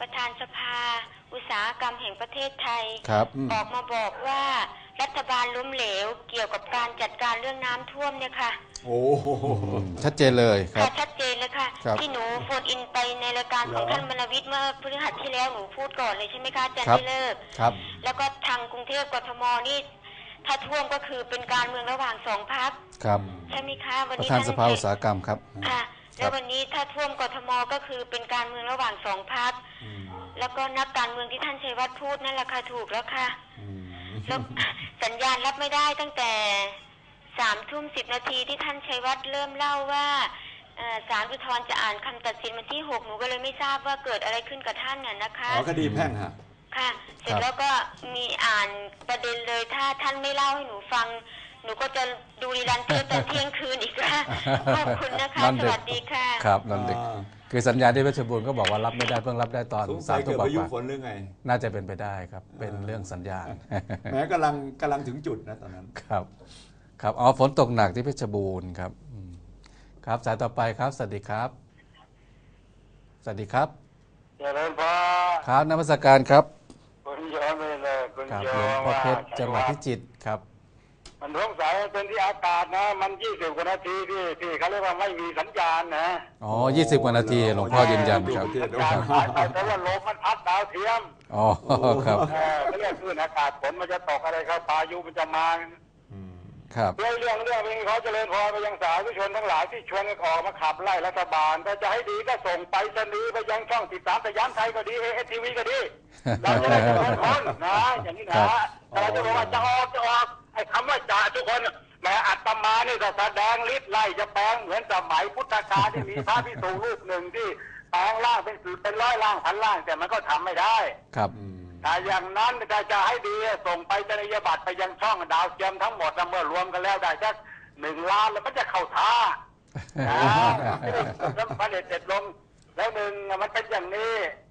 ประธานสภา อุตสาหกรรมแห่งประเทศไทย ครับออกมาบอกว่ารัฐบาลล้มเหลวเกี่ยวกับการจัดการเรื่องน้ำท่วมเนี่ยค่ะ โอ้โหอืมชัดเจนเลยครัค่ะบ ชัดเจนเลยค่ะ ครับที่หนูโฟนอินไปในรายการของเหรอ ท่านบรรณวิทย์เมื่อพฤหัสที่แล้วหนูพูดก่อนเลยใช่ไหมคะอาจารย์ครับ ที่เลิก ครับ แล้วก็ทางกรุงเทพกทมนี่ ถ้าท่วมก็คือเป็นการเมืองระหว่างสองพักครับ ใช่ไหมคะ วันประนี้ธานสภาท่อุตสาหกรรมครับ ค่ะครั แล้วบวันนี้ถ้าท่วมกทมก็คือเป็นการเมืองระหว่างสองพักอืมแล้วก็นักการเมืองที่ท่านชัยวัฒน์พูดนั่นแหละค่ะถูกแล้วค่ะอืมแล้วสัญญาณรับไม่ได้ตั้งแต่สามทุ่มสิบนาทีที่ท่านชัยวัฒน์เริ่มเล่าว่าเอ่อศาลอุทธรณ์จะอ่านคำตัดสินวันที่หกหนูก็เลยไม่ทราบว่าเกิดอะไรขึ้นกับท่านน่ะนะคะอ๋อคดีแพ่งฮะค่ะ เสร็จครับแล้วก็มีอ่านประเด็นเลยถ้าท่านไม่เล่าให้หนูฟัง หนูก็จะดูรีลันเตอร์ตอนเที่ยงคืนอีกค่ะขอบคุณนะคะ นอนสดึก วัสดีค่ะ ครับนอนดึกอ่า คือสัญญาณที่เพชรบูรณ์ก็บอกว่ารับไม่ได้เพิ่งรับได้ตอนสงสาสัมยทุ่เกิมดกพายุว่าฝนหรือไง ๆน่าจะเป็นไปได้ครับ เป็นเรื่องสัญญาณ แม้กำลังกำลังถึงจุดนะตอนนั้น ครับ ครับอ๋อฝนตกหนักที่เพชรบูรณ์ครับอืมครับสายต่อไปครับสวัสดีครับสวัสดีครับ เจริญพรครับนมัสการครับ คุณโยมไม่เลยคุณครับโยหลวงมพ่อว่าเพชรจังหวัดพิจิตรครับ มันสงสัยเป็นที่อากาศนะ มันยี่สิบกว่านาทีที่ที่เขาเรียกว่าไม่มีสัญญาณนะอ๋อยี่สิบกว่านาทีหลวงพ่อยืนยันครับสัญญาณหายไปเพราะว่าลมมันพัดดาวเทียมอ๋อครับเออเขาเรียกคลื่นอากาศฝนมันจะตกอะไรครับพายุมันจะมาอืมครับเรื่องเรื่องเรื่องนี้เขาเจริญพรไปยังสาธุชนทั้งหลายที่ชวนกันออกมาขับไล่รัฐบาลถ้าจะให้ดีก็ส่งไปสนีย์ไปยังช่องติดตามสยามไทยก็ดีเอเอทีวีก็ดีเราจะได้เป็นคนนะอย่างนี้นะแต่เราจะบอกว่าจะออกจะออก ไอ้คำว่าจ่าทุกคนแม้อัตมานี่จะแสดงฤทธิ์ไล่จะแปลงเหมือนสมัยพุทธกาลที่มีพระพิสูรูปหนึ่งที่แปลงร่างเป็นสื่อเป็นร้อยร่างพันร่าง แต่มันก็ทำไม่ได้ครับอืมแต่อย่างนั้นถ้าจะให้ดีส่งไปจริยบัตรไปยังช่องดาวเทียมทั้งหมดนะเมื่อรวมกันแล้วได้สักหนึ่งล้านแล้วมันจะเข้าท่านะแล้วพระเดชเสร็จลงแล้วหนึ่งมันเป็นอย่างนี้อ่า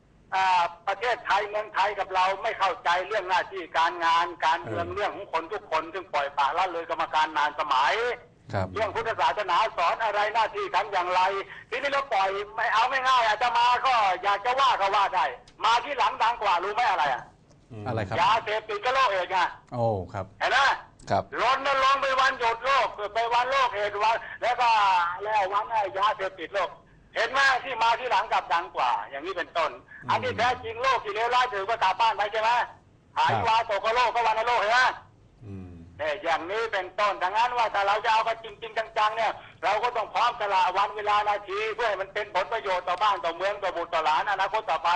ประเทศไทยเมืองไทยกับเราไม่เข้าใจเรื่องหน้าที่การงานการเมืองเรื่องของคนทุกคนซึ่งปล่อยปละละเลยกรรมการนานสมัยครับเรื่องพุทธศาสนาสอนอะไรหน้าที่ทำอย่างไร ทีนี้เราปล่อยไม่เอาไม่ง่ายอาจจะมาก็อยากจะว่าก็ว่าได้ มาที่หลังดังกว่ารู้ไหมอะไรอะอะไรครับยาเสพติดก็โรคเอดส์ไงโอ้ครับเห็นไหมครับรณรงค์ไปวันหยุดโลกไปวันโลกเอดส์วัน แล้วก็แล้ววันไอ้ยาเสพติดโลก เห็นไหมที่มาที่หลังกลับดังกว่า อย่างนี้เป็นต้น อันนี้แท้จริงโลกที่เลวร้ายถือก็กลับบ้านไปใช่ไหมหายครับวาตกก็โลกก็วันโลกเห็นไหมอืมเนี่ยอย่างนี้เป็นต้นดังนั้นว่าถ้าเราจะเอากันจริงๆจังๆเนี่ย เราก็ต้องพร้อมสละวันเวลานาทีเพื่อให้มันเป็นผลประโยชน์ต่อบ้านต่อเมืองต่อบุตรต่อหลานอนาคตต่อไป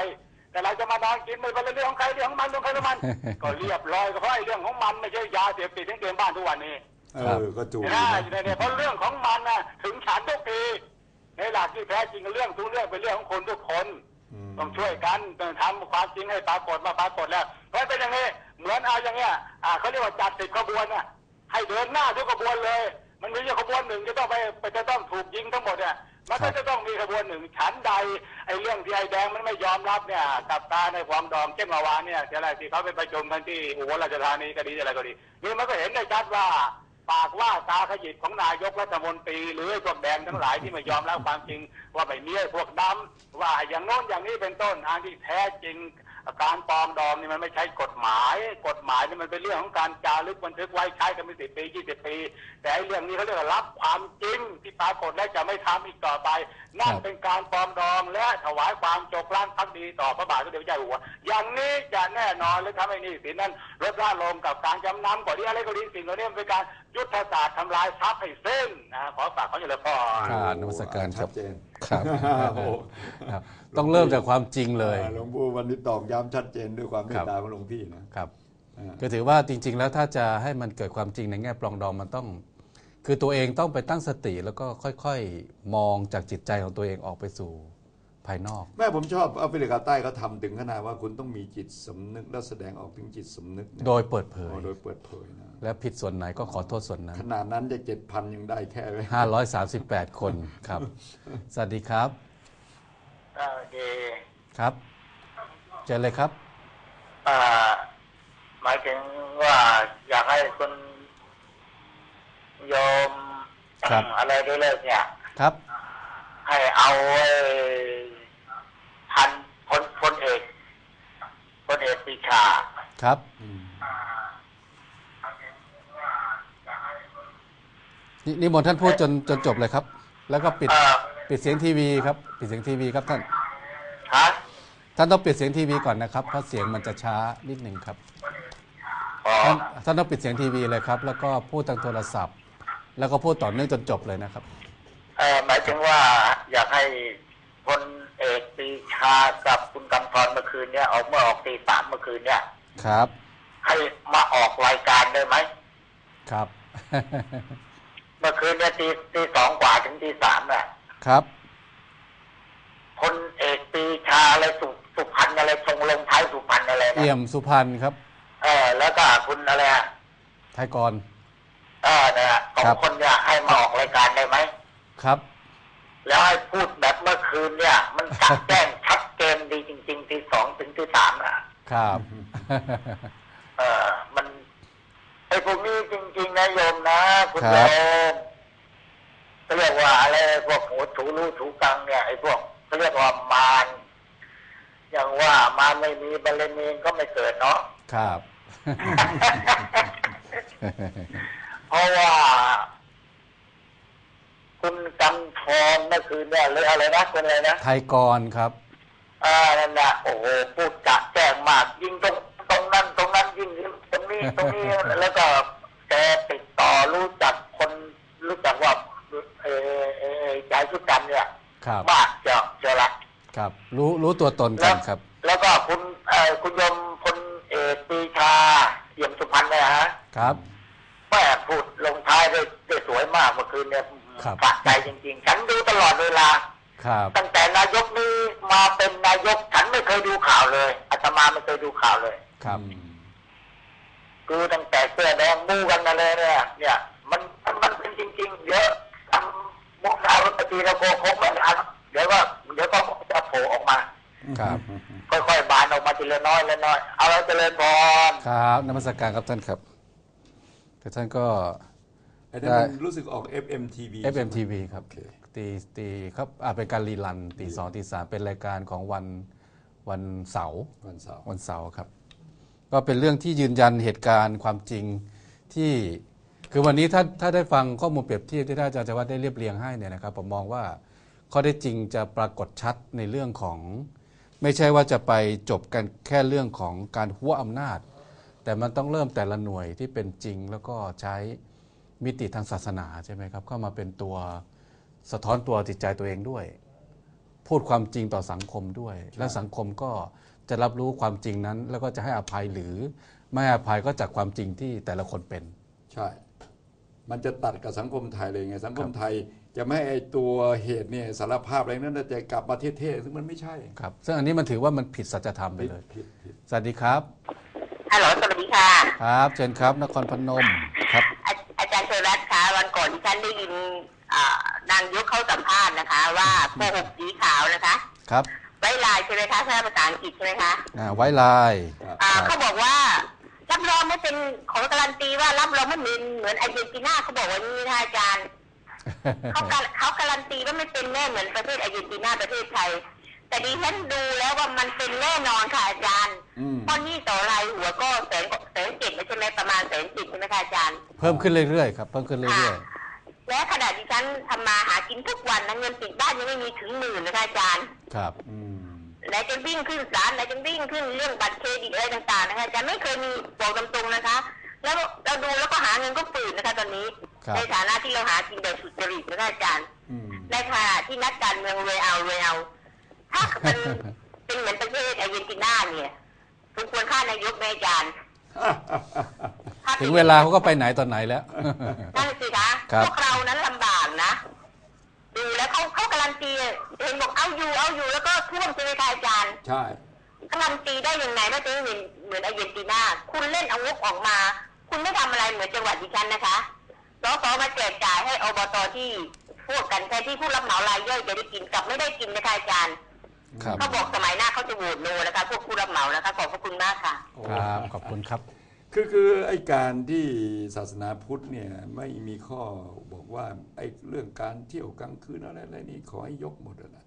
แต่เราจะมานอนกินไม่เป็นเรื่องของใครเรื่องของมันเรื่องของใครเรื่องมัน ก็เรียบร้อยก็เพราะไอ้เรื่องของมันไม่ใช่ยาเสพติดที่เต็มบ้านทุกวันนี้เออก็จูเห็นไหมเนี่ยเพราะเรื่องของมันนะถึงฉันทุกปี ในหลักที่แท้จริงเรื่องทุกเรื่องเป็นเรื่องของคนทุกคนมต้องช่วยกันต้องทำความจริงให้ปรากฏมาปรากฏแล้วเพราะเป็นอย่างนี้เหมือนเอาอย่างเงี้ยอ่าเขาเรียกว่าจัดสิบขบวนน่ะให้เดินหน้าทุกขบวนเลย มันไม่ใช่ขบวนหนึ่งจะต้องไปไปจะต้องถูกยิงทั้งหมดเนี่ยมันก็จะต้องมีขบวนหนึ่งฉันใดไอ้เรื่องที่ไอ้แดงมันไม่ยอมรับเนี่ยกับการในความดองเช่นเมื่อวานเนี่ยอะไรที่เขาไปประชุมกันที่อุบลราชธานีก็ดีอะไรก็ดีนี่มันก็เห็นได้ชัดว่า ปากว่าตาขยิบของนายกรัฐมนตรีหรือไอ้พวกแดงทั้งหลายที่ไม่ยอมรับความจริงว่าไม่มีไอ้พวกดำว่าอย่างโน้นอย่างนี้เป็นต้นอันที่แท้จริง การปลอมดอมนี่มันไม่ใช่กฎหมาย กฎหมายนี่มันเป็นเรื่องของการจารึกบันทึกไว้ใช้กันเป็นสิบปียี่สิบปี แต่ไอ้เรื่องนี้เขาเรียกว่ารับความจริงที่ปรากฏและจะไม่ทำอีกต่อไป นั่นครับเป็นการปลอมดองและถวายความจกล้านพักดีต่อพระบาทสมเด็จพระเจ้าอยู่หัวอย่างนี้จะแน่นอนและทำให้หนี่สินนั้นลดละลงกับการจำนำก่อนที่อะไรก็ดีสิ่งเหล่านี้มันเป็นการยุทธศาสตร์ทำลายทรัพย์ให้สิ้นนะขอฝากเขาอยู่เลยพ่อครับนมัสการครับชัดเจน ครับโอ้โหครับ ต้องเริ่มจากความจริงเลยอ่าหลวงปู่วันนี้ตอกย้ำชัดเจนด้วยความเมครัตบตาของหลวงพี่นะครับอ่าก็ถือว่าจริง ๆ แล้วถ้าจะให้มันเกิดความจริงในแง่ปลองดองมันต้อง คือตัวเองต้องไปตั้งสติแล้วก็ค่อย ๆ มองจากจิตใจของตัวเองออกไปสู่ ภายนอก แม่ผมชอบแอฟริกาใต้เขาทำถึงขนาดว่าคุณต้องมีจิตสำนึกและแสดงออกถึงจิตสำนึกนะโดยเปิดเผอ๋ยอโดยเปิดเผยนะและผิดส่วนไหนก็ขอโทษส่วนนั้นขนาดนั้นจะเจ็ดพันยังได้แค่ไว้538 คนครับ สวัสดีครับโอเคครับ เจอเลยครับอ่าหมายถึงว่าอยากให้คุณโยมครับ อะไรด้วยเลยเนี่ย ครับ ให้เอาไอ้พันพลพลเอก ปรีชา ครับนี่นิมนต์ท่านพูดจนจนจบเลยครับ แล้วก็ปิดเอ่อ ปิดเสียงทีวีครับ ปิดเสียงทีวีครับท่าน ฮะท่านต้องปิดเสียงทีวีก่อนนะครับ เพราะเสียงมันจะช้านิดหนึ่งครับ อ๋อท่านท่านต้องปิดเสียงทีวีเลยครับ แล้วก็พูดทางโทรศัพท์ แล้วก็พูดต่อเนื่องจนจบเลยนะครับ เอ่อหมายถึงว่าอยากให้พลเอกปรีชากับคุณกำธรเมื่อคืนเนี่ยออกเมื่อออกตีสามเมื่อคืนเนี่ย ครับ ให้มาออกรายการได้ไหมครับ เมื่อคืนเนี่ยตีตีสองกว่าถึงตีสามน่ะครับพลเอกปรีชาอะไรสุสุพรรณอะไรทรงลงท้ายสุพรรณอะไรนะเอี่ยมสุพรรณครับ เออแล้วก็คุณอะไรอะไทยกร เออเนี่ยสอครังบ คนเนี่ยให้มาออกรายการได้ไหม ครับ แล้วให้พูดแบบเมื่อคืนเนี่ย มันจัดแจ้งชัดเจนดี จริงๆที่สองถึงที่สามน่ะ ครับ เออมันไอ้พวกนี้จริง ๆ นะโยมนะคุณครัโยบมเขาเรียกว่าอะไรพวกหัวถูรูถูกังเนี่ยไอ้พวกเขาเรียกว่ามารอย่างว่ามารไม่มีบารมีก็ไม่เกิดเนาะครับ เพราะว่า คุณกำทองเมื่อคืนเนี่ยหรืออะไรนะคุณอะไรนะไทยกรครับ อ่านั่นแหละโอ้โหพูดจะแจ้งมาก ยิงตรงตรงนั้นตรงนั้นยิงตรงนี้ตรงนี้แล้วก็แกติดต่อรู้จักคนรู้จักว่าเออเออยายชุดดำเนี่ยครับมากเจาะเจาะละครับ รู้รู้ตัวตนกัแล้นวครับ แล้วก็คุณเอ่อคุณยมพลเอกปรีชาเอี่ยมสุพรรณเนี่ยฮะครับแม่พูดลงท้ายได้ได้สวยมากเมื่อคืนเนี่ยครับสะใจจริง ๆ ฉันดูตลอดเวลา ครับตั้งแต่นายกนี้มาเป็นนายกฉันไม่เคยดูข่าวเลยอาตมาไม่เคยดูข่าวเลย ครับดูตั้งแต่เสื้อแดงมูกันมาเลยเนี่ย เนี่ย มันมันมันเป็นจริง ๆ เยอะทำมุกดาวัตตีระโกคงไม่ทันเดี๋ยวก็เดี๋ยวก็จะโผล่ออกมา ครับ ค่อยๆบานออกมาทีละน้อยละน้อย เอาแล้วเจริญพรครับนมัสการครับท่านครับ แต่ท่านก็ไอ้นั่นมันรู้สึกออก FM TV ใช่ไหม FMTV ครับโอเค ตีตีครับอ่าเป็นการรีลันตีสองตีสามเป็นรายการของวันวันเสาร์วันเสาร์วันเสาร์ครับ ก็เป็นเรื่องที่ยืนยันเหตุการณ์ความจริงที่คือวันนี้ถ้าถ้าได้ฟังข้อมูลเปรียบเทียบที่ท่านอาจารย์จวัฒน์ได้เรียบเรียงให้เนี่ยนะครับผมมองว่าข้อได้จริงจะปรากฏชัดในเรื่องของ ไม่ใช่ว่าจะไปจบกันแค่เรื่องของการหัวอำนาจ แต่มันต้องเริ่มแต่ละหน่วยที่เป็นจริงแล้วก็ใช้มิติทางศาสนาใช่ไหมครับเข้ามาเป็นตัว สะท้อนตัวจิตใจตัวเองด้วย พูดความจริงต่อสังคมด้วย และสังคมก็จะรับรู้ความจริงนั้น แล้วก็จะให้อภัยหรือไม่ให้อภัยก็จากความจริงที่แต่ละคนเป็น ใช่ มันจะตัดกับสังคมไทยเลยไง สังคมไทยจะไม่ให้ไอตัวเหตุเนี่ยสารภาพอะไรนั้นจะกลับมาเท่ๆซึ่งมันไม่ใช่ ครับ ซึ่งอันนี้มันถือว่ามันผิดสัจธรรมไปผิดเลยผิดผิดสวัสดีครับ ฮัลโหล สวัสดีค่ะ ครับ เชิญครับ นครพนม ครับ อาอาจารย์เชรัตน์คะวันก่อนที่ฉันได้ยินอ่า นางยกเขาสัมภาษณ์นะคะ ว่าโกหกสีขาวนะคะ ครับ ไว้ลายใช่ไหมคะถ้าภาษาอังกฤษใช่ไหมคะอ่าไว้ลายอ่าครับเขาบอกว่ารับรองไม่เป็นของการันตีว่ารับรองไม่เป็นเหมือนอาร์เจนตินาเขาบอกว่านี่นะคะอาจารย์เขาการเขาการันตีว่าไม่เป็นแน่เหมือนประเทศอาร์เจนตินาประเทศไทย แต่ดิฉันดูแล้วว่ามันเป็นแน่นอนค่ะอาจารย์อืมเพราะหนี่ต่อรายหัวก็แสนแสนเจ็ดใช่ไหมประมาณแสนจิตใช่ไหมคะอาจารย์ เพิ่มขึ้นเรื่อยๆครับเพิ่มขึ้นเรื่อย และขณะที่ฉันทำมาหากินทุกวันนะเงินติดบ้านยังไม่มีถึงหมื่นนะคะอาจารย์ๆครับ อืม ไหนจะวิ่งขึ้นศาลไหนจะวิ่งขึ้นเรื่องบัตรเครดิตอะไรต่างๆนะคะอาจารย์ไม่เคยมีบอกตรงๆนะคะ แล้วเราดูแล้วก็หาเงินก็ฝืนนะคะ ตอนนี้ ครับ ในฐานะที่เราหากินแบบสุจริตนะคะอาจารย์ อืม ในขณะที่นักการเมืองรวยเอารวยเอา ถ้ามัน เป็นเหมือนประเทศอาร์เจนตินาเนี่ยสมควรค่านายกไหมอาจารย์ถ้ป็นถึงเวลาเขาก็ไปไหนตอนไหนแล้ว นั่นสิคะครับ พวกเรานั้นลำบากนะดูแล้วเขาเขาการันตีเห็นบอกเอาอยู่เอาอยู่แล้วก็ท่วมใช่ไหมคะอาจารย์ใช่การันตีได้ยังไงว่าจะไม่เหมือนเหมือนอาร์เจนตินาคุณเล่นเอางบออกมา คุณไม่ทำอะไรเหมือนจังหวัดดิฉันนะคะสสมาแจกจ่ายให้อบตที่พวกกันแทนที่ผู้รับเหมารายย่อยจะได้กินกลับไม่ได้กินนะคะอาจารย์ครับเขาบอกสมัยหน้าเขาจะโหวตโนนะคะพวกผู้รับเหมานะคะขอบพระคุณมากค่ะครับขอบคุณครับ คือคือไอ้การที่ศาสนาพุทธเนี่ยไม่มีข้อบอกว่าไอ้เรื่องการเที่ยวกลางคืนอะไรอะไรนี่ขอให้ยกหมดอะนะ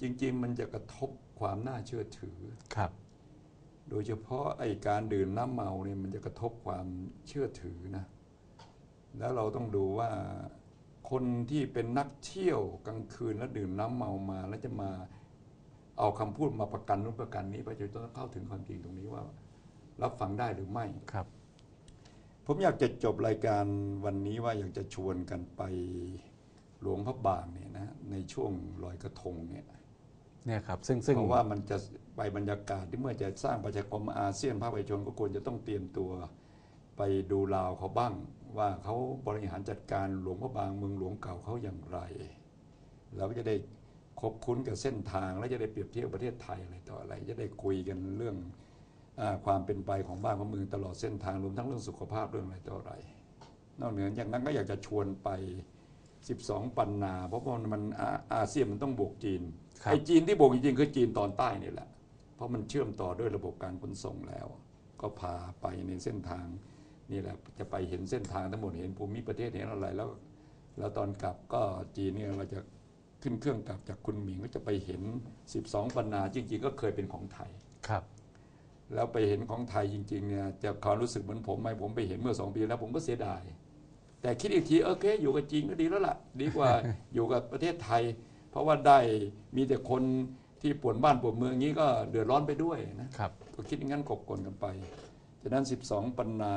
จริง ๆ มันจะกระทบความน่าเชื่อถือ ครับ โดยเฉพาะไอ้การดื่มน้ำเมาเนี่ยมันจะกระทบความเชื่อถือนะ แล้วเราต้องดูว่าคนที่เป็นนักเที่ยวกลางคืนแล้วดื่มน้ำเมามา แล้วจะมาเอาคำพูดมาประกันนู้นประกันนี้ประชาชนต้องเข้าถึงความจริงตรงนี้ว่า รับฟังได้หรือไม่ครับ ผมอยากจะจบรายการวันนี้ว่าอยากจะชวนกันไปหลวงพระบางเนี่ยนะในช่วงลอยกระทงเนี่ยเนี่ยครับซึ่งซึ่งเพราะว่ามันจะไปบรรยากาศที่เมื่อจะสร้างประชาคมอาเซียนภาคประชาชนก็ควรจะต้องเตรียมตัวไปดูลาวเขาบ้าง ว่าเขาบริหารจัดการหลวงพระบางเมืองหลวงเก่าเขาอย่างไรเราก็จะได้คบคุ้นกับเส้นทาง และจะได้เปรียบเทียบประเทศไทยอะไรต่ออะไร จะได้คุยกันเรื่องอา ความเป็นไปของบ้านของเมืองตลอดเส้นทางรวมทั้งเรื่องสุขภาพเรื่องอะไรต่ออะไร นอกเหนือจากนั้นก็อยากจะชวนไป 12 ปันนา เพราะว่ามันอาอาเซียนมันต้องบวกจีนครับไอ้จีนที่บวกจริงๆคือจีนตอนใต้นี่แหละ เพราะมันเชื่อมต่อด้วยระบบการขนส่งแล้ว ก็พาไปในเส้นทางนี่แหละจะไปเห็นเส้นทางทั้งหมดเห็นภูมิประเทศเห็นอะไรแล้ว แล้วตอนกลับก็จีนเนี่ยเราจะขึ้นเครื่องกลับจากคุณหมิงก็จะไปเห็น 12 ปันนาจริง ๆ ก็เคยเป็นของไทยครับ แล้วไปเห็นของไทยจริงๆเนี่ยจะความรู้สึกเหมือนผมไหมผมไปเห็นเมื่อสองปีแล้วผมก็เสียดาย แต่คิดอีกทีโอเค อยู่กับจีนก็ดีแล้วล่ะ ดีกว่าอยู่กับประเทศไทย เพราะว่าได้มีแต่คนที่ปวดบ้านปวดเมืองอย่างนี้ก็เดือดร้อนไปด้วยนะครับก็คิดอย่างนั้นกบกลกันไปฉะนั้น 12 ปันนา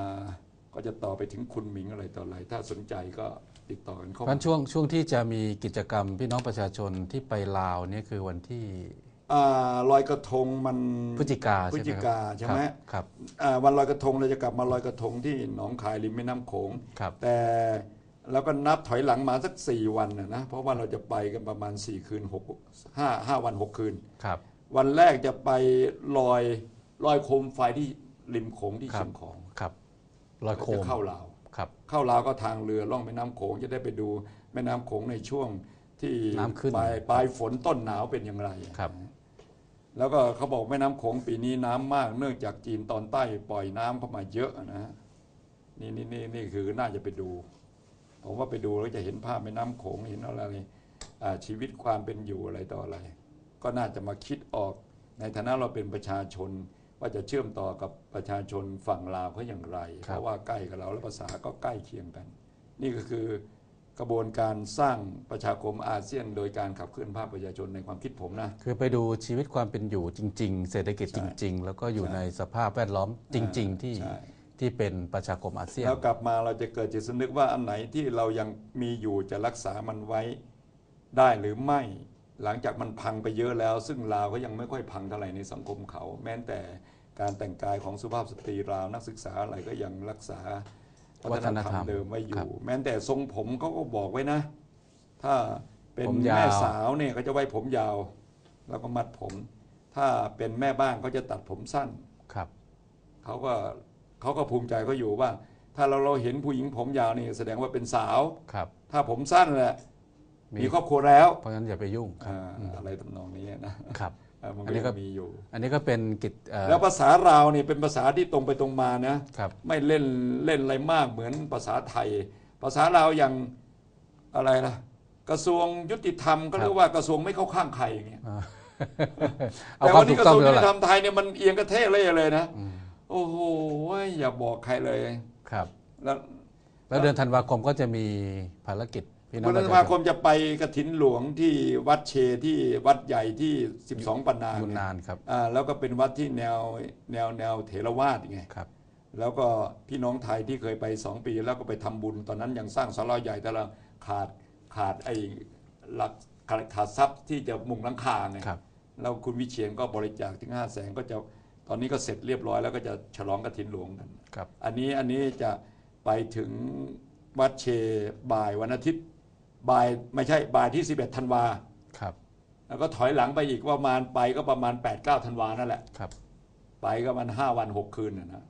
ก็จะต่อไปถึงคุณหมิงอะไรต่ออะไร ถ้าสนใจก็ติดต่อกันเข้าเพราะฉะมานั้นช่วงช่วงที่จะมีกิจกรรมพี่น้องประชาชนที่ไปลาวเนี่ยคือวันที่อ่า ลอยกระทงมันพฤศจิกาพฤใช่ศไหมจิครับกาใช่ไหมครับครับอ่าวันลอยกระทงเราจะกลับมาลอยกระทงที่หนองคายริมแม่น้ำโขงครับแต่เราก็นับถอยหลังมาสัก 4 วันนะนะเพราะว่าเราจะไปกันประมาณ 4 คืน6 5 5วัน 6 คืนครับ วันแรกจะไปลอยลอยโคมไฟที่ริมโขงที่ครัเชีบยงของครับลอยโคจะมเข้าลาวครับเข้าลาวก็ทางเรือล่องแม่น้ำโขงจะได้ไปดูแม่น้ำโขงในช่วงที่น้ำขึ้นปลายปลายฝนต้นหนาวเป็นอย่างไรครับ แล้วก็เขาบอกแม่น้ำโขงปีนี้น้ำมาก เนื่องจากจีนตอนใต้ปล่อยน้ำเข้ามาเยอะนะฮะนี่นี่นี่นี่คือน่าจะไปดู ผมว่าไปดูแล้วจะเห็นภาพแม่น้ำโขงเห็นอะไรอ่าชีวิตความเป็นอยู่อะไรต่ออะไร ก็น่าจะมาคิดออกในฐานะเราเป็นประชาชน ว่าจะเชื่อมต่อกับประชาชนฝั่งลาวเขาอย่างไรครับเพราะว่าใกล้กับเราและภาษาก็ใกล้เคียงกัน นี่ก็คือ กระบวนการสร้างประชาคมอาเซียน โดยการขับเคลื่อนภาคประชาชนในความคิดผมนะ คือไปดูชีวิตความเป็นอยู่จริง ๆ เศรษฐกิจใช่จริง ๆ แล้วก็อยู่ใช่ในสภาพแวดล้อมจริง ๆ ที่ใช่ที่เป็นประชาคมอาเซียน แล้วกลับมาเราจะเกิดจิตสำนึกว่าอันไหนที่เรายังมีอยู่จะรักษามันไว้ได้หรือไม่ หลังจากมันพังไปเยอะแล้ว ซึ่งลาวก็ยังไม่ค่อยพังเท่าไหร่ในสังคมเขา แม้แต่การแต่งกายของสุภาพสตรีลาวนักศึกษาอะไรก็ยังรักษา วัฒนธรรมเดิมไว้อครัยู่บแม้แต่ทรงผมเขาก็บอกไว้นะ ถ้าเป็นผมยาวแม่สาวเนี่ยเขาจะไว้ผมยาว แล้วก็มัดผม ถ้าเป็นแม่บ้านเขาจะตัดผมสั้นครับเขาก็เขาก็ภูมิใจเขาอยู่ว่า ถ้าเราเราเห็นผู้หญิงผมยาวนี่แสดงว่าเป็นสาวครับ ถ้าผมสั้นแหละมีมีครอบครัวแล้ว เพราะฉะนั้นอย่าไปยุ่งครับอ่าอะไรทำนองนี้นะครับเออ มันอัก็นนี้ก็ยังมีอยู่ อันนี้ก็เป็นกิจเอ่อแล้วภาษาลาวนี่เป็นภาษาที่ตรงไปตรงมานะครับไม่เล่นเล่นอะไรมากเหมือนภาษาไทย ภาษาลาวอย่างอะไรล่ะ กระทรวงยุติธรรมก็เรียกว่ากระทรวงไม่เข้าข้างใครอย่างเงี้ยอ่าเอาแต่ควาวัมนถูนี้กกระต้องทรวงด้วยุยติธรล่ะรมไทยเนี่ยมันเอียงกระเทศเลยเลยนะอืมโอ้โหอย่าบอกใครเลยครับ แล้วแล้วเดือนธันวาคมก็จะมีภารกิจ พี่น้องวันปธัระนชาวาชคนมจะไปกระถินหลวงที่วัดเชที่วัดใหญ่ที่ 12 ปันนาบุญไงนานครับอ่าแล้วก็เป็นวัดที่แนวแนวแนวเถรวาทไงครับ แล้วก็พี่น้องไทยที่เคยไปสองปี แล้วก็ไปทำบุญ ตอนนั้นยังสร้างศาลาใหญ่แต่ละขาดขาดไอ้หลักขาดขาดทรัพย์ที่จะมุงหลังคาไงครับแล้วคุณวิเชียนก็บริจาคถึงห้าแสนก็จะตอนนี้ก็เสร็จเรียบร้อยแล้วก็จะฉลองกระถินหลวงกันครับอันนี้อันนี้จะไปถึงวัดเชบ่ายวันอาทิตย์ บ่ายไม่ใช่บ่ายที่ 11ธันวาครับ แล้วก็ถอยหลังไปอีกประมาณไปก็ประมาณ8 9ธันวานั่นแหละ ครับ ไปก็มัน5วัน6คืนนะนะ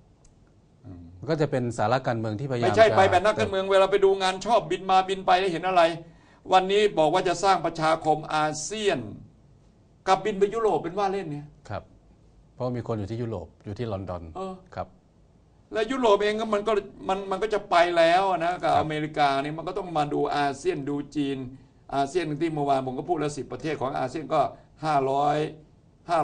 มันก็จะเป็นสาระการเมืองที่พยายามไม่ใช่จะไปแบบนักการเมืองเวลาไปดูงานชอบบินมาบินไปแล้วเห็นอะไร วันนี้บอกว่าจะสร้างประชาคมอาเซียนกลับบินไปยุโรปเป็นว่าเล่นเนี่ย ครับ เพราะมีคนอยู่ที่ยุโรปอยู่ที่ลอนดอนเออ ครับ แล้วยุโรปเองก็มันก็มันมันก็จะไปแล้วนะกับครับอเมริกาเนี่ยมันก็ต้องมาดูอาเซียนดูจีน อาเซียนที่เมื่อวานผมก็พูดแล้วสิประเทศของอาเซียนก็ห้าร้อย